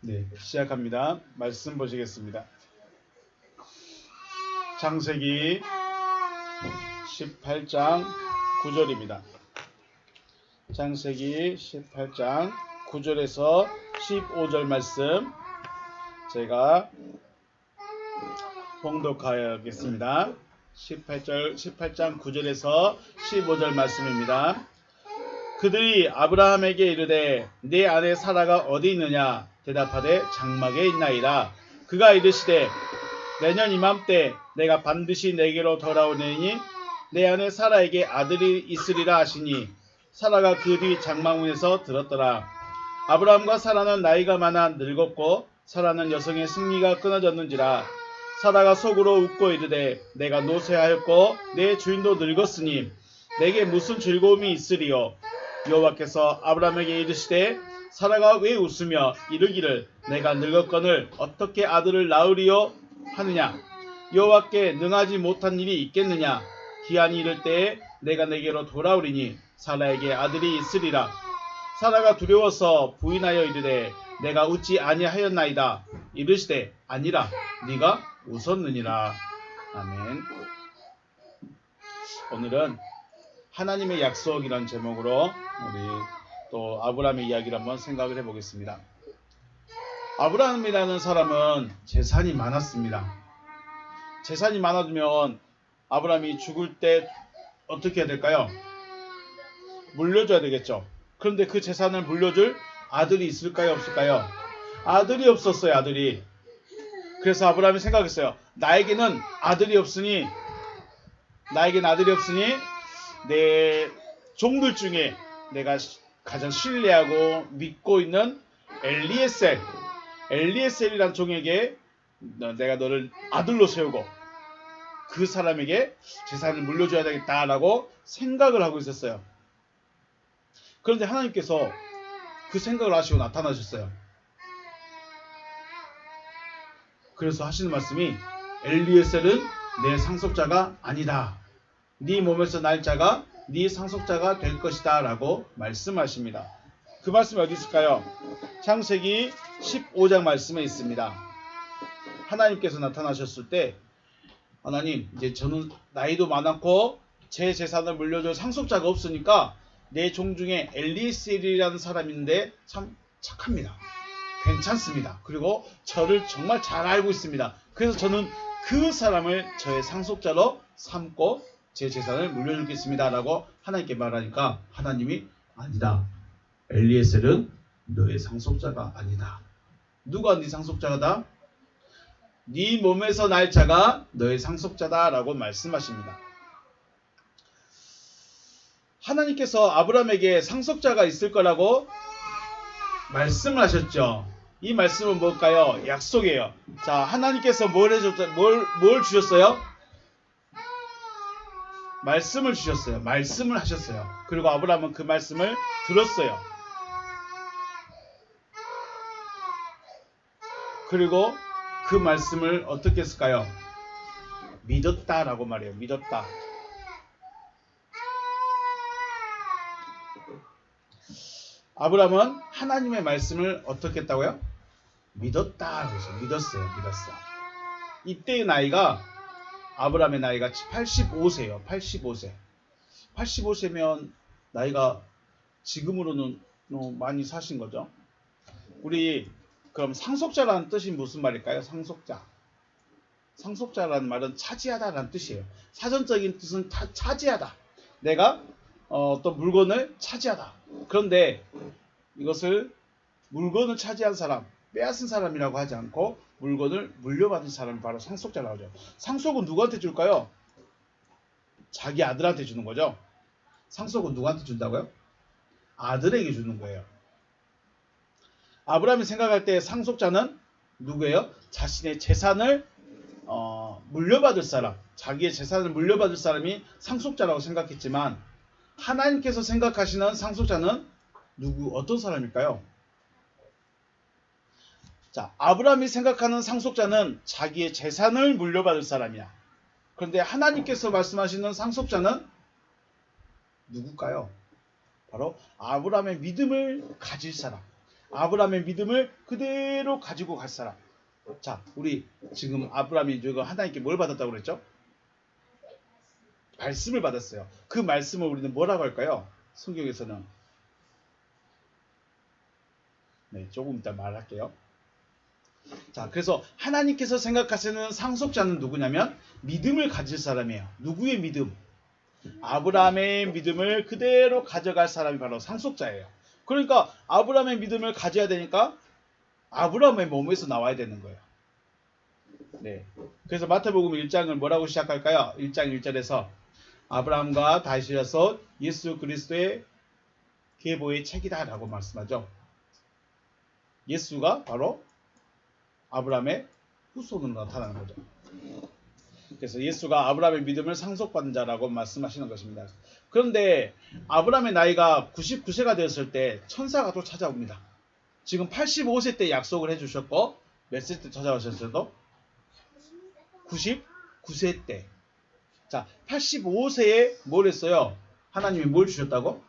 네, 시작합니다. 말씀 보시겠습니다. 창세기 18장 9절입니다. 창세기 18장 9절에서 15절 말씀 제가 봉독하겠습니다. 18절 18장 9절에서 15절 말씀입니다. 그들이 아브라함에게 이르되 내 아내 사라가 어디 있느냐 대답하되 장막에 있나이다. 그가 이르시되 내년 이맘때 내가 반드시 내게로 돌아오느니 내 아내 사라에게 아들이 있으리라 하시니 사라가 그 뒤 장막문에서 들었더라. 아브라함과 사라는 나이가 많아 늙었고 사라는 여성의 승리가 끊어졌는지라 사라가 속으로 웃고 이르되 내가 노쇠하였고 내 주인도 늙었으니 내게 무슨 즐거움이 있으리요 여호와께서 아브라함에게 이르시되 사라가 왜 웃으며 이르기를 내가 늙었거늘 어떻게 아들을 낳으리요? 하느냐? 여호와께 능하지 못한 일이 있겠느냐? 기한이 이를 때에 내가 내게로 돌아오리니 사라에게 아들이 있으리라. 사라가 두려워서 부인하여 이르되 내가 웃지 아니하였나이다. 이르시되 아니라 네가 웃었느니라. 아멘. 오늘은 하나님의 약속이란 제목으로 우리 또 아브라함의 이야기를 한번 생각을 해보겠습니다. 아브라함이라는 사람은 재산이 많았습니다. 재산이 많아지면 아브라함이 죽을 때 어떻게 해야 될까요? 물려줘야 되겠죠. 그런데 그 재산을 물려줄 아들이 있을까요? 없을까요? 아들이 없었어요, 아들이. 그래서 아브라함이 생각했어요. 나에게는 아들이 없으니, 나에게는 아들이 없으니, 내 종들 중에 내가 가장 신뢰하고 믿고 있는 엘리에셀, 엘리에셀이란 종에게 내가 너를 아들로 세우고 그 사람에게 재산을 물려줘야 되겠다라고 생각을 하고 있었어요. 그런데 하나님께서 그 생각을 하시고 나타나셨어요. 그래서 하시는 말씀이 엘리에셀은 내 상속자가 아니다. 네 몸에서 날 자가 네 상속자가 될 것이다 라고 말씀하십니다. 그 말씀이 어디 있을까요? 창세기 15장 말씀에 있습니다. 하나님께서 나타나셨을 때 하나님 이제 저는 나이도 많았고 제 재산을 물려줄 상속자가 없으니까 내 종 중에 엘리셀이라는 사람인데 참 착합니다. 괜찮습니다. 그리고 저를 정말 잘 알고 있습니다. 그래서 저는 그 사람을 저의 상속자로 삼고 제 재산을 물려주겠습니다. 라고 하나님께 말하니까 하나님이 아니다. 엘리에셀은 너의 상속자가 아니다. 누가 네 상속자다? 네 몸에서 날 자가 너의 상속자다. 라고 말씀하십니다. 하나님께서 아브라함에게 상속자가 있을 거라고 말씀을 하셨죠. 이 말씀은 뭘까요? 약속이에요. 자, 하나님께서 뭘 해줬, 뭘, 뭘 주셨어요? 말씀을 주셨어요. 말씀을 하셨어요. 그리고 아브라함은 그 말씀을 들었어요. 그리고 그 말씀을 어떻게 했을까요? 믿었다라고 말해요. 믿었다. 아브라함은 하나님의 말씀을 어떻게 했다고요? 믿었다. 그래서 믿었어요. 믿었어. 이때의 나이가 아브라함의 나이가 85세예요. 85세. 85세면 나이가 지금으로는 어, 많이 사신 거죠. 우리 그럼 상속자라는 뜻이 무슨 말일까요? 상속자. 상속자라는 말은 차지하다라는 뜻이에요. 사전적인 뜻은 차, 차지하다. 내가 어, 어떤 물건을 차지하다. 그런데 이것을 물건을 차지한 사람, 빼앗은 사람이라고 하지 않고 물건을 물려받은 사람이 바로 상속자라고 하죠. 상속은 누구한테 줄까요? 자기 아들한테 주는 거죠. 상속은 누구한테 준다고요? 아들에게 주는 거예요. 아브라함이 생각할 때 상속자는 누구예요? 자신의 재산을 어, 물려받을 사람, 자기의 재산을 물려받을 사람이 상속자라고 생각했지만 하나님께서 생각하시는 상속자는 누구 어떤 사람일까요? 자, 아브라함이 생각하는 상속자는 자기의 재산을 물려받을 사람이야. 그런데 하나님께서 말씀하시는 상속자는 누굴까요? 바로 아브라함의 믿음을 가질 사람. 아브라함의 믿음을 그대로 가지고 갈 사람. 자, 우리 지금 아브라함이 지금 하나님께 뭘 받았다고 그랬죠? 말씀을 받았어요. 그 말씀을 우리는 뭐라고 할까요? 성경에서는 네, 조금 이따 말할게요. 자, 그래서 하나님께서 생각하시는 상속자는 누구냐면 믿음을 가질 사람이에요. 누구의 믿음? 아브라함의 믿음을 그대로 가져갈 사람이 바로 상속자예요. 그러니까 아브라함의 믿음을 가져야 되니까 아브라함의 몸에서 나와야 되는 거예요. 네. 그래서 마태복음 1장을 뭐라고 시작할까요? 1장 1절에서 아브라함과 다시어서 예수 그리스도의 계보의 책이다라고 말씀하죠. 예수가 바로 아브라함의 후손으로 나타나는 거죠. 그래서 예수가 아브라함의 믿음을 상속받은 자라고 말씀하시는 것입니다. 그런데 아브라함의 나이가 99세가 되었을 때 천사가 또 찾아옵니다. 지금 85세 때 약속을 해주셨고 몇 세 때 찾아오셨어도 99세 때. 자, 85세에 뭘 했어요? 하나님이 뭘 주셨다고?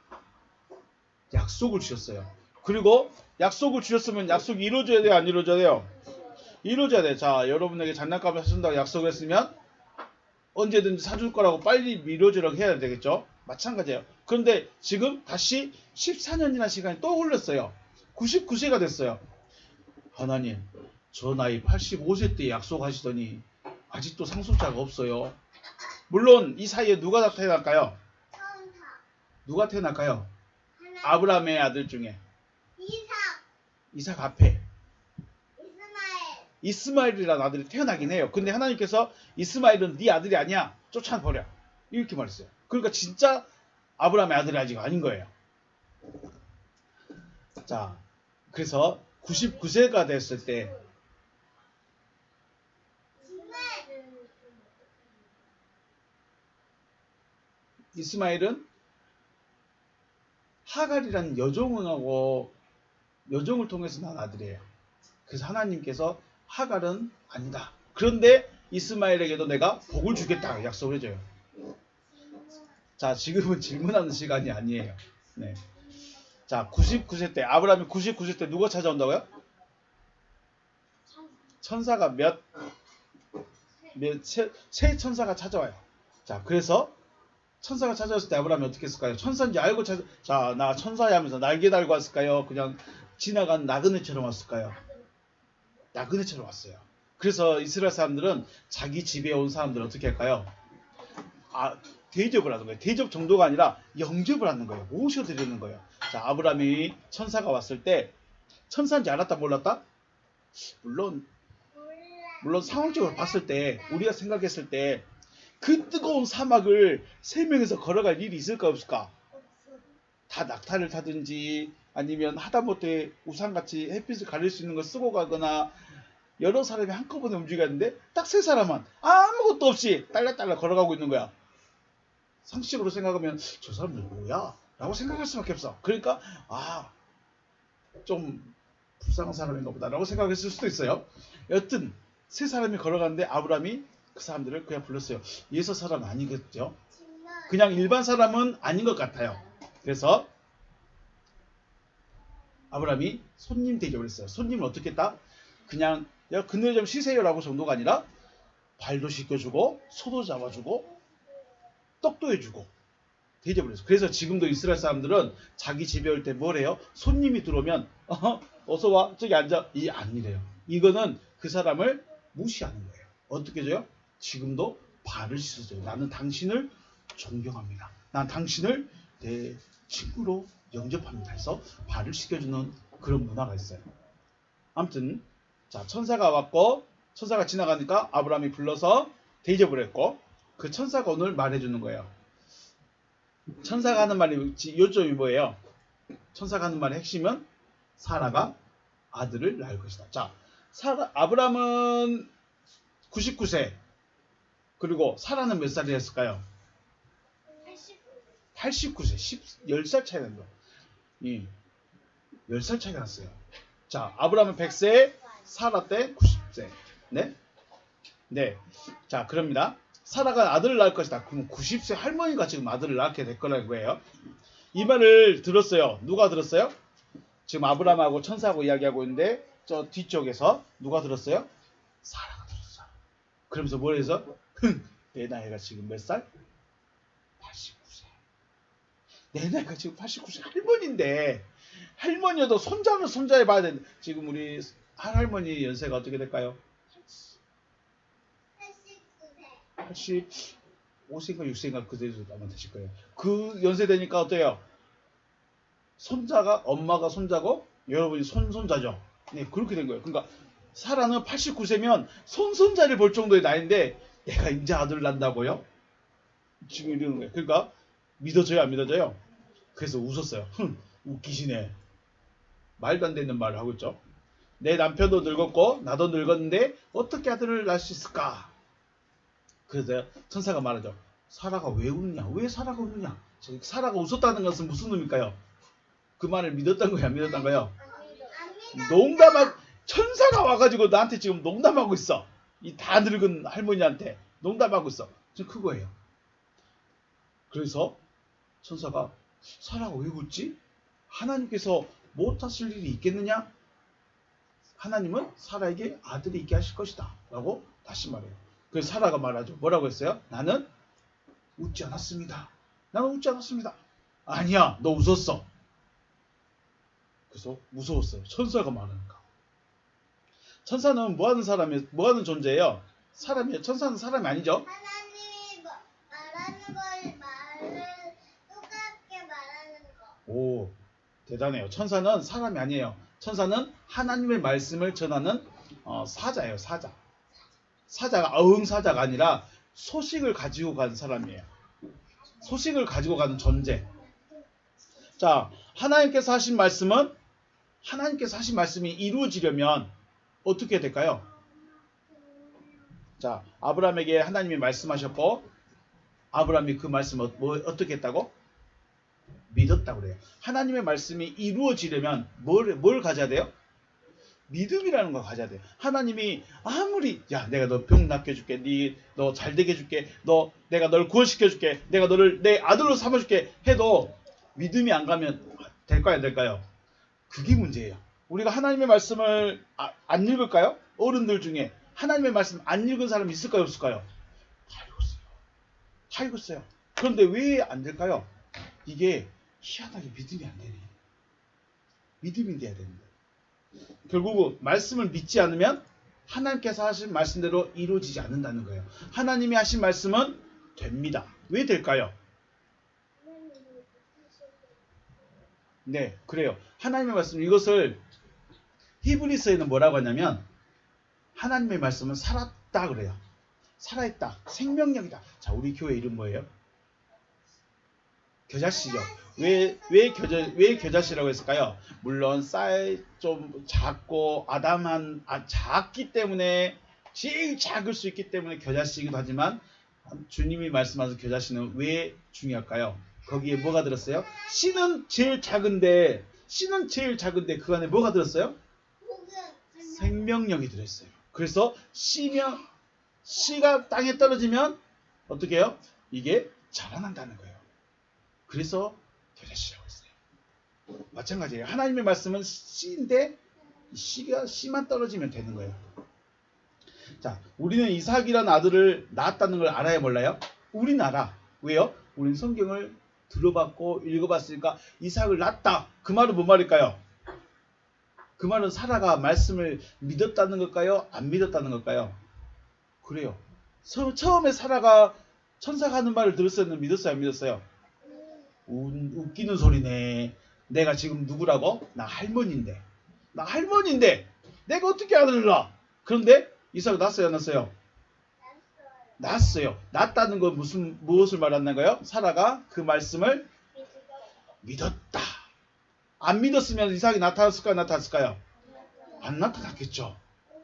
약속을 주셨어요. 그리고 약속을 주셨으면 약속이 이루어져야 돼요? 안 이루어져야 돼요? 이루어져야 돼. 자, 여러분에게 장난감을 사준다고 약속을 했으면 언제든지 사줄 거라고 빨리 이루어지라고 해야 되겠죠? 마찬가지예요. 그런데 지금 다시 14년이나 시간이 또 흘렀어요. 99세가 됐어요. 하나님, 저 나이 85세 때 약속하시더니 아직도 상속자가 없어요. 물론 이 사이에 누가 나타날까요? 천사, 누가 태어날까요? 아브라함의 아들 중에 이삭, 이삭 앞에 이스마엘, 이스마엘이라는 아들이 태어나긴 해요. 근데 하나님께서 이스마엘은 네 아들이 아니야. 쫓아버려. 이렇게 말했어요. 그러니까 진짜 아브라함의 아들이 아직 아닌 거예요. 자, 그래서 99세가 됐을 때 이스마엘, 이스마엘은 하갈이라는 여종하고 여종을 통해서 난 아들이에요. 그래서 하나님께서 하갈은 아니다. 그런데 이스마엘에게도 내가 복을 주겠다 약속을 해줘요. 자, 지금은 질문하는 시간이 아니에요. 네. 자, 99세 때 아브라함이 99세 때 누가 찾아온다고요? 천사가 몇, 몇, 세, 세 천사가 찾아와요. 자, 그래서 천사가 찾아왔을 때 아브라함이 어떻게 했을까요? 천사인지 알고 찾아, 자, 나 천사야 하면서 날개 달고 왔을까요? 그냥 지나간 나그네처럼 왔을까요? 나그네처럼 왔어요. 그래서 이스라엘 사람들은 자기 집에 온 사람들은 어떻게 할까요? 아, 대접을 하는 거예요. 대접 정도가 아니라 영접을 하는 거예요. 모셔드리는 거예요. 자, 아브라함이 천사가 왔을 때 천사인지 알았다 몰랐다? 물론 물론 상황적으로 봤을 때 우리가 생각했을 때 그 뜨거운 사막을 세 명이서 걸어갈 일이 있을까 없을까? 다 낙타를 타든지 아니면 하다못해 우산같이 햇빛을 가릴 수 있는 걸 쓰고 가거나 여러 사람이 한꺼번에 움직였는데 딱 세 사람만 아무것도 없이 딸락딸락 걸어가고 있는 거야. 상식으로 생각하면 저 사람들 뭐야? 라고 생각할 수밖에 없어. 그러니까 아 좀 불쌍한 사람인가 보다라고 생각했을 수도 있어요. 여튼 세 사람이 걸어가는데 아브라함이 그 사람들을 그냥 불렀어요. 예서 사람 아니겠죠? 그냥 일반 사람은 아닌 것 같아요. 그래서 아브라함이 손님 대접을 했어요. 손님을 어떻게 했다? 그냥 야 그늘 좀 쉬세요라고 정도가 아니라 발도 씻겨주고 소도 잡아주고 떡도 해주고 대접을 했어요. 그래서 지금도 이스라엘 사람들은 자기 집에 올 때 뭘 해요? 손님이 들어오면 어, 어서 와 저기 앉아 이 아니래요. 이거는 그 사람을 무시하는 거예요. 어떻게 해줘요? 지금도 발을 씻어줘요. 나는 당신을 존경합니다. 난 당신을 내 친구로 영접합니다. 해서 발을 씻겨주는 그런 문화가 있어요. 아무튼 자 천사가 왔고 천사가 지나가니까 아브라함이 불러서 대접을 했고 그 천사가 오늘 말해주는 거예요. 천사가 하는 말이 요점이 뭐예요? 천사가 하는 말의 핵심은 사라가 아들을 낳을 것이다. 자, 사라, 아브라함은 99세 그리고 사라는 몇 살이었을까요? 89, 89세, 10, 10살 차이 난다. 이 10살 차이가 났어요. 자, 아브라함은 100세, 사라 때 90세. 네? 네. 자, 그럽니다. 사라가 아들을 낳을 것이다. 그럼 90세 할머니가 지금 아들을 낳게 될 거라는 거예요. 이 말을 들었어요. 누가 들었어요? 지금 아브라함하고 천사하고 이야기하고 있는데 저 뒤쪽에서 누가 들었어요? 사라가 들었어. 그러면서 뭘 해서? 흥, 내 나이가 지금 몇 살? 89세. 내 나이가 지금 89세 할머니인데 할머니여도 손자는 손자에 봐야 되는데 지금 우리 할할머니 연세가 어떻게 될까요? 89세. 85세인가 6세인가 그 정도 아마 되실 거예요. 그 연세 되니까 어때요? 손자가 엄마가 손자고 여러분이 손손자죠. 네 그렇게 된 거예요. 그러니까 사라는 89세면 손손자를 볼 정도의 나이인데 내가 이제 아들 난다고요? 지금 이러는 거예요. 그러니까 믿어져요 안 믿어져요? 그래서 웃었어요. 흥 웃기시네. 말도 안 되는 말을 하고 있죠. 내 남편도 늙었고 나도 늙었는데 어떻게 아들을 낳을 수 있을까? 그래서 천사가 말하죠. 사라가 왜 웃냐? 왜 사라가 웃느냐? 저 사라가 웃었다는 것은 무슨 의미일까요? 그 말을 믿었던 거야, 안 믿었던 믿어. 농담하 천사가 와가지고 나한테 지금 농담하고 있어. 이 다 늙은 할머니한테 농담하고 있어. 지금 그거예요. 그래서 천사가 사라가 왜 웃지? 하나님께서 못하실 일이 있겠느냐? 하나님은 사라에게 아들이 있게 하실 것이다. 라고 다시 말해요. 그래서 사라가 말하죠. 뭐라고 했어요? 나는 웃지 않았습니다. 나는 웃지 않았습니다. 아니야, 너 웃었어. 그래서 무서웠어요. 천사가 말하니까. 천사는 뭐 하는 사람이, 뭐 하는 존재예요? 사람이에요. 천사는 사람이 아니죠? 하나님이 뭐- 말하는 걸 말을 똑같게 말하는 거. 오, 대단해요. 천사는 사람이 아니에요. 천사는 하나님의 말씀을 전하는 어, 사자예요, 사자. 사자가 어흥 사자가 아니라 소식을 가지고 가는 사람이에요. 소식을 가지고 가는 존재. 자, 하나님께서 하신 말씀은 하나님께서 하신 말씀이 이루어지려면 어떻게 될까요? 자, 아브라함에게 하나님이 말씀하셨고 아브라함이 그 말씀을 뭐, 어떻게 했다고? 믿었다고 그래요. 하나님의 말씀이 이루어지려면 뭘, 뭘 가져야 돼요? 믿음이라는 걸 가져야 돼요. 하나님이 아무리 야 내가 너 병 낫게 해줄게, 네너 잘 되게 해줄게, 너 내가 널 구원시켜 줄게, 내가 너를 내 아들로 삼아줄게 해도 믿음이 안 가면 될까요, 안 될까요? 그게 문제예요. 우리가 하나님의 말씀을 아- 안 읽을까요? 어른들 중에 하나님의 말씀 안 읽은 사람이 있을까요, 없을까요? 다 읽었어요. 다 읽었어요. 그런데 왜 안 될까요? 이게 희한하게 믿음이 안 되네. 믿음이 돼야 되는데. 결국은 말씀을 믿지 않으면 하나님께서 하신 말씀대로 이루어지지 않는다는 거예요. 하나님이 하신 말씀은 됩니다. 왜 될까요? 네, 그래요. 하나님의 말씀 이것을 히브리서에는 뭐라고 하냐면 하나님의 말씀은 살았다 그래요. 살아있다. 생명력이다. 자, 우리 교회 이름 뭐예요? 겨자씨죠. 왜, 왜 겨자, 왜 겨자씨라고 했을까요? 물론 쌀 좀 작고 아담한, 아, 작기 때문에 제일 작을 수 있기 때문에 겨자씨이기도 하지만 주님이 말씀하신 겨자씨는 왜 중요할까요? 거기에 뭐가 들었어요? 씨는 제일 작은데, 씨는 제일 작은데 그 안에 뭐가 들었어요? 생명력이 들어있어요. 그래서 씨면, 씨가 땅에 떨어지면 어떻게 해요? 이게 자라난다는 거예요. 그래서 겨자씨라고 했어요. 마찬가지예요. 하나님의 말씀은 씨인데 이 씨가 씨만 떨어지면 되는 거예요. 자, 우리는 이삭이라는 아들을 낳았다는 걸 알아야 몰라요? 알아. 왜요? 우리는 성경을 들어봤고 읽어봤으니까 이삭을 낳았다. 그 말은 뭔 말일까요? 그 말은 사라가 말씀을 믿었다는 걸까요? 안 믿었다는 걸까요? 그래요. 처, 처음에 사라가 천사가 하는 말을 들었어요? 믿었어요? 안 믿었어요? 우- 웃기는 소리네. 내가 지금 누구라고? 나 할머니인데. 나 할머니인데 내가 어떻게 아들을 낳아? 그런데 이삭 낳았어요? 안 낳았어요? 낳았어요. 낳았다는 건 무슨 무엇을 말하는 거예요? 사라가 그 말씀을 믿었다. 안 믿었으면 이삭이 나타났을까요? 나타났을까요? 안 나타났겠죠.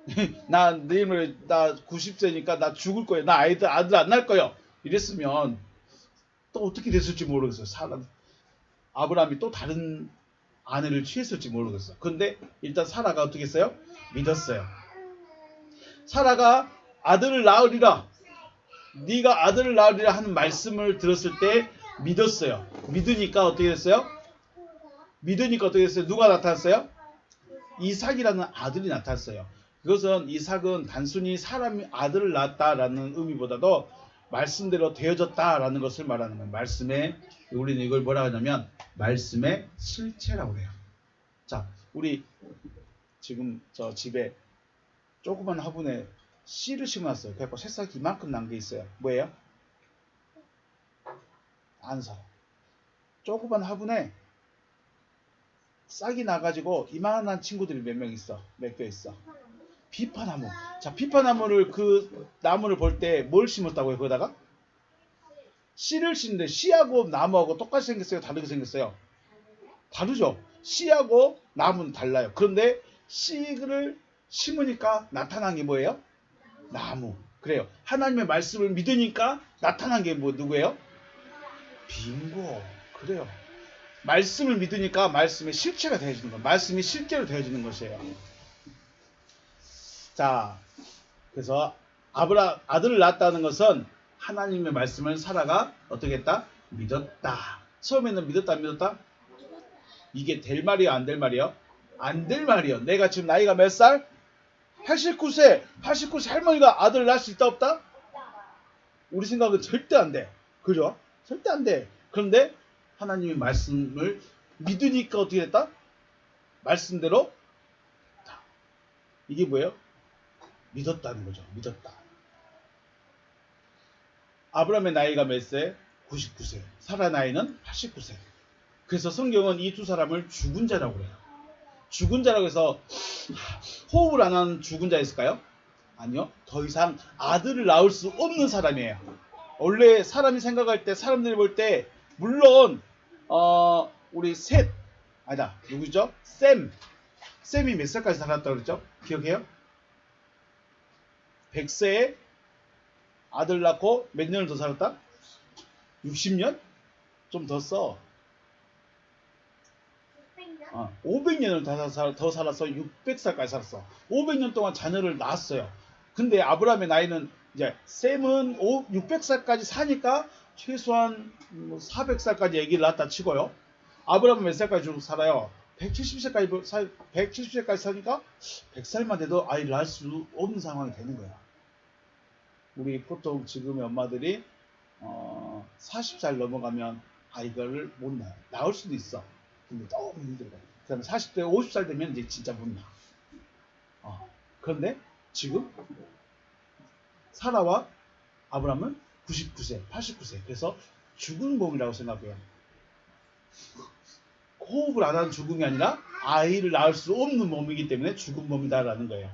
나 내일 나 90세니까 나 죽을 거예요. 나 아이들 아들 안 낳을 거예요. 이랬으면 또 어떻게 됐을지 모르겠어요. 사람 아브라함이 또 다른 아내를 취했을지 모르겠어. 근데 일단 사라가 어떻게 했어요? 믿었어요. 사라가 아들을 낳으리라. 네가 아들을 낳으리라 하는 말씀을 들었을 때 믿었어요. 믿으니까 어떻게 됐어요? 믿으니까 어떻게 됐어요? 누가 나타났어요? 이삭이라는 아들이 나타났어요. 그것은 이삭은 단순히 사람이 아들을 낳았다라는 의미보다도 말씀대로 되어졌다라는 것을 말하는 거예요. 말씀에 우리는 이걸 뭐라 하냐면 말씀의 실체라고 해요. 자, 우리 지금 저 집에 조그만 화분에 씨를 심어놨어요. 그래서 새싹이 이만큼 난 게 있어요. 뭐예요? 안서. 조그만 화분에 싹이 나가지고 이만한 친구들이 몇 명 있어. 몇 개 있어. 비파나무. 자, 비파나무를 그 나무를 볼 때 뭘 심었다고요? 거기다가? 씨를 심는데 씨하고 나무하고 똑같이 생겼어요? 다르게 생겼어요? 다르죠? 씨하고 나무는 달라요. 그런데 씨를 심으니까 나타난 게 뭐예요? 나무. 그래요. 하나님의 말씀을 믿으니까 나타난 게 뭐 누구예요? 빙고. 그래요. 말씀을 믿으니까 말씀의 실체가 되어지는 거예요. 말씀이 실제로 되어지는 것이에요. 자, 그래서 아브라 아들을 낳았다는 것은 하나님의 말씀을 사라가 어떻게 했다? 믿었다. 처음에는 믿었다 안 믿었다? 이게 될 말이야 안 될 말이야? 안 될 말이야. 내가 지금 나이가 몇 살? 89세. 89세 할머니가 아들을 낳을 수 있다 없다? 우리 생각은 절대 안 돼. 그죠? 절대 안 돼. 그런데 하나님의 말씀을 믿으니까 어떻게 됐다? 말씀대로 다. 이게 뭐예요? 믿었다는 거죠. 믿었다. 아브라함의 나이가 몇 세? 99세. 사라 나이는 89세. 그래서 성경은 이 두 사람을 죽은 자라고 그래요. 죽은 자라고 해서 호흡을 안 하는 죽은 자 있을까요? 아니요. 더 이상 아들을 낳을 수 없는 사람이에요. 원래 사람이 생각할 때 사람들이 볼 때 물론 어 우리 셋 아니다 누구죠? 샘 샘이 몇 살까지 살았다고 그랬죠? 기억해요? 100세에 아들 낳고 몇 년을 더 살았다? 60년? 좀 더 써. 어, 500년을 더, 살, 더 살아서 600살까지 살았어. 500년 동안 자녀를 낳았어요. 근데 아브라함의 나이는 이제 샘은 600살까지 사니까 최소한 뭐 400살까지 얘기를 낳았다 치고요. 아브라함은 몇 살까지 쭉 살아요? 170세까지 살 170세까지 사니까 100살만 돼도 아이를 낳을 수 없는 상황이 되는 거야. 우리 보통 지금의 엄마들이 어, 40살 넘어가면 아이를 못 낳아요. 낳을 수도 있어. 근데 너무 힘들어. 그다음에 40대, 50살 되면 이제 진짜 못 낳아. 어. 그런데 지금 사라와 아브라함은 99세, 89세. 그래서 죽은 몸이라고 생각해요. 호흡을 안 하는 죽음이 아니라 아이를 낳을 수 없는 몸이기 때문에 죽은 몸이다라는 거예요.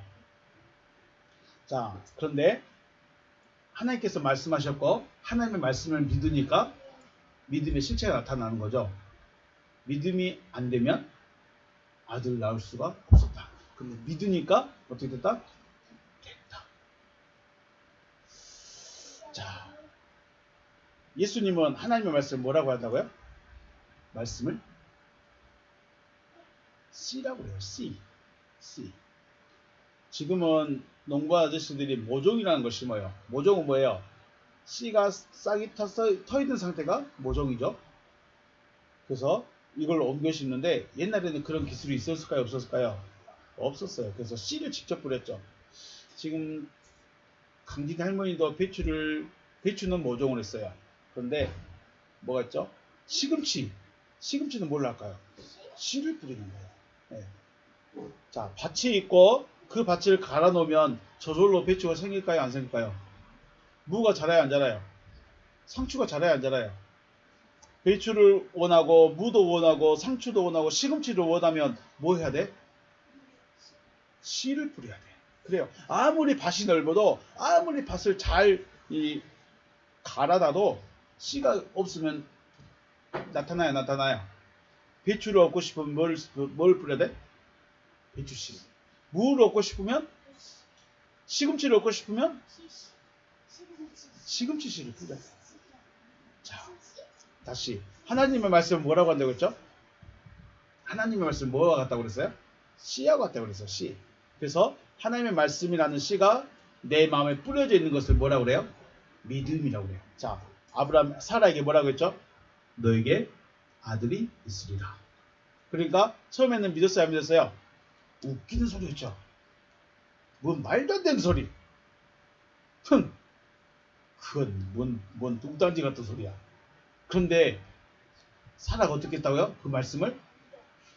자, 그런데 하나님께서 말씀하셨고 하나님의 말씀을 믿으니까 믿음의 실체가 나타나는 거죠. 믿음이 안 되면 아들을 낳을 수가 없었다. 근데 믿으니까 어떻게 됐다? 됐다. 자, 예수님은 하나님의 말씀을 뭐라고 한다고요? 말씀을 씨라고 해요. 씨. 씨. 지금은 농부 아저씨들이 모종이라는 걸 심어요. 모종은 뭐예요? 씨가 싹이 터서 터 있는 상태가 모종이죠. 그래서 이걸 옮겨 심는데 옛날에는 그런 기술이 있었을까요? 없었을까요? 없었어요. 그래서 씨를 직접 뿌렸죠. 지금 강진 할머니도 배추를 배추는 모종을 했어요. 그런데 뭐가 있죠? 시금치. 시금치는 뭘 할까요? 씨를 뿌리는 거예요. 네. 자, 밭이 있고 그 밭을 갈아 놓으면 저절로 배추가 생길까요? 안 생길까요? 무가 자라요? 안 자라요? 상추가 자라요? 안 자라요? 배추를 원하고 무도 원하고 상추도 원하고 시금치를 원하면 뭐 해야 돼? 씨를 뿌려야 돼. 그래요. 아무리 밭이 넓어도 아무리 밭을 잘 이 갈아놔도 씨가 없으면 나타나요, 나타나요. 배추를 얻고 싶으면 뭘, 뭘 뿌려야 돼? 배추씨. 무를 얻고 싶으면 시금치를 얻고 싶으면 시금치 씨를 뿌려. 자, 다시 하나님의 말씀은 뭐라고 한다고 했죠? 하나님의 말씀 뭐와 같다고 그랬어요? 씨하고 같다고 그랬어요. 씨. 그래서 하나님의 말씀이라는 씨가 내 마음에 뿌려져 있는 것을 뭐라고 그래요? 믿음이라고 그래요. 자, 아브라함 사라에게 뭐라고 했죠? 너에게 아들이 있으리라. 그러니까 처음에는 믿었어요, 안 믿었어요? 웃기는 소리였죠. 뭔 말도 안 되는 소리. 흥. 그건 뭔, 뭔 뚱딴지 같은 소리야. 그런데 사라가 어떻게 했다고요? 그 말씀을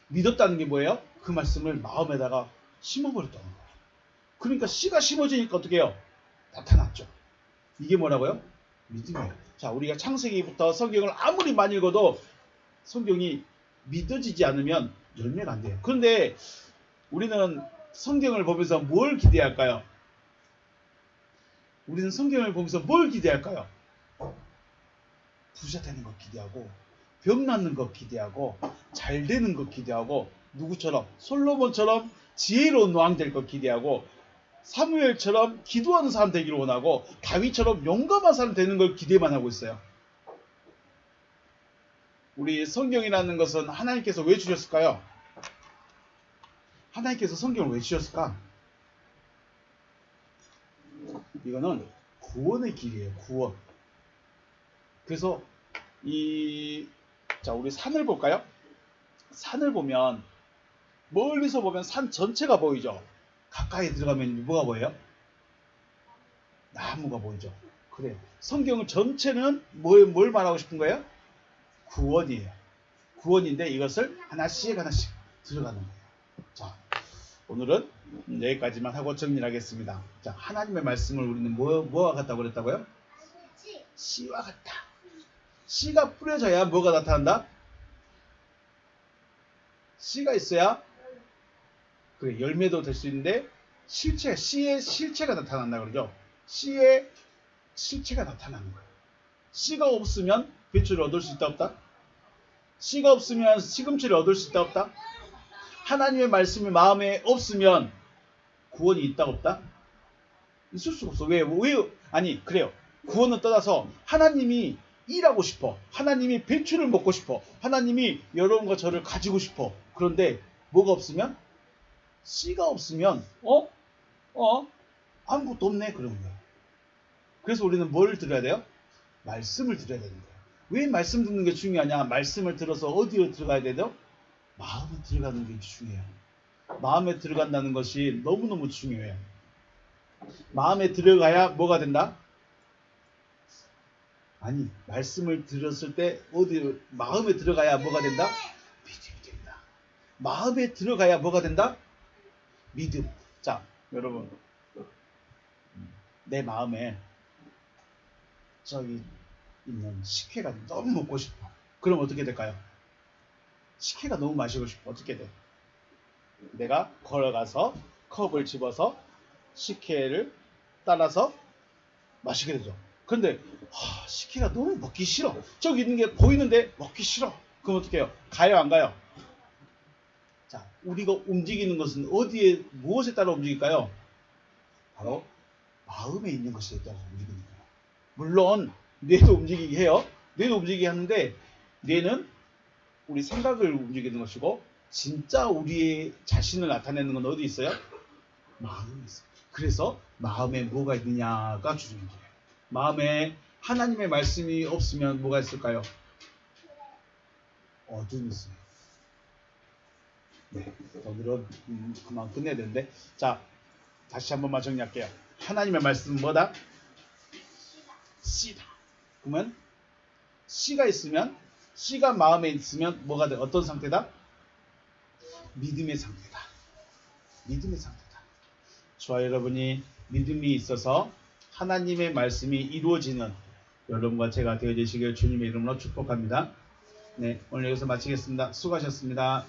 믿었다는 게 뭐예요? 그 말씀을 마음에다가 심어버렸다는 거예요. 그러니까 씨가 심어지니까 어떻게 해요? 나타났죠. 이게 뭐라고요? 믿음이에요. 자, 우리가 창세기부터 성경을 아무리 많이 읽어도 성경이 믿어지지 않으면 열매가 안 돼요. 그런데 우리는 성경을 보면서 뭘 기대할까요? 우리는 성경을 보면서 뭘 기대할까요? 부자 되는 것 기대하고 병 낫는 것 기대하고 잘 되는 것 기대하고 누구처럼 솔로몬처럼 지혜로운 왕 될 것 기대하고 사무엘처럼 기도하는 사람 되기를 원하고 다윗처럼 용감한 사람 되는 걸 기대만 하고 있어요. 우리 성경이라는 것은 하나님께서 왜 주셨을까요? 하나님께서 성경을 왜 주셨을까? 이거는 구원의 길이에요. 구원. 그래서 이 자, 우리 산을 볼까요? 산을 보면 멀리서 보면 산 전체가 보이죠. 가까이 들어가면 뭐가 보여요? 나무가 보이죠. 그래요. 성경 전체는 뭘, 뭘 말하고 싶은 거예요? 구원이에요. 구원인데 이것을 하나씩 하나씩 들어가는 거예요. 자, 오늘은 여기까지만 하고 정리하겠습니다. 자, 하나님의 말씀을 우리는 뭐, 뭐와 같다고 그랬다고요? 씨와 같다. 씨가 뿌려져야 뭐가 나타난다? 씨가 있어야 그래 열매도 될 수 있는데 실체 씨의 실체가 나타난다 그러죠. 씨의 실체가 나타나는 거예요. 씨가 없으면 배추를 얻을 수 있다 없다? 씨가 없으면 시금치를 얻을 수 있다 없다? 하나님의 말씀이 마음에 없으면 구원이 있다 없다? 있을 수가 없어. 왜? 왜? 아니 그래요. 구원은 떠나서 하나님이 일하고 싶어. 하나님이 배추를 먹고 싶어. 하나님이 여러분과 저를 가지고 싶어. 그런데 뭐가 없으면 씨가 없으면 어? 어? 아무것도 없네 그러는 거야. 그래서 우리는 뭘 들어야 돼요? 말씀을 들어야 되는 거야. 왜 말씀 듣는 게 중요하냐? 말씀을 들어서 어디로 들어가야 되죠? 마음에 들어가는 게 중요해요. 마음에 들어간다는 것이 너무너무 중요해요. 마음에 들어가야 뭐가 된다? 아니, 말씀을 들었을 때 어디 마음에 들어가야 뭐가 된다? 믿음이 된다. 마음에 들어가야 뭐가 된다? 믿음. 자, 여러분. 내 마음에 저기 있는 식혜가 너무 먹고 싶어. 그럼 어떻게 될까요? 식혜가 너무 마시고 싶어. 어떻게 돼? 내가 걸어가서 컵을 집어서 식혜를 따라서 마시게 되죠. 근데 하, 식혜가 너무 먹기 싫어. 저기 있는 게 보이는데 먹기 싫어. 그럼 어떻게 해요? 가요 안 가요? 자, 우리가 움직이는 것은 어디에 무엇에 따라 움직일까요? 바로 마음에 있는 것에 따라서 움직이는 거예요. 물론 뇌도 움직이게 해요. 뇌도 움직이게 하는데 뇌는 우리 생각을 움직이는 것이고 진짜 우리의 자신을 나타내는 건 어디 있어요? 마음에 있어요. 그래서 마음에 뭐가 있느냐가 중요한 거예요. 마음에 하나님의 말씀이 없으면 뭐가 있을까요? 어둠이 있어요. 네, 오늘은 음, 그만 끝내야 되는데 자 다시 한 번만 정리할게요. 하나님의 말씀은 뭐다? 씨다. 그러면 씨가 있으면 씨가 마음에 있으면 뭐가 돼? 어떤 상태다? 믿음의 상태다. 믿음의 상태다. 저와 여러분이 믿음이 있어서 하나님의 말씀이 이루어지는 여러분과 제가 되어주시길 주님의 이름으로 축복합니다. 네, 오늘 여기서 마치겠습니다. 수고하셨습니다.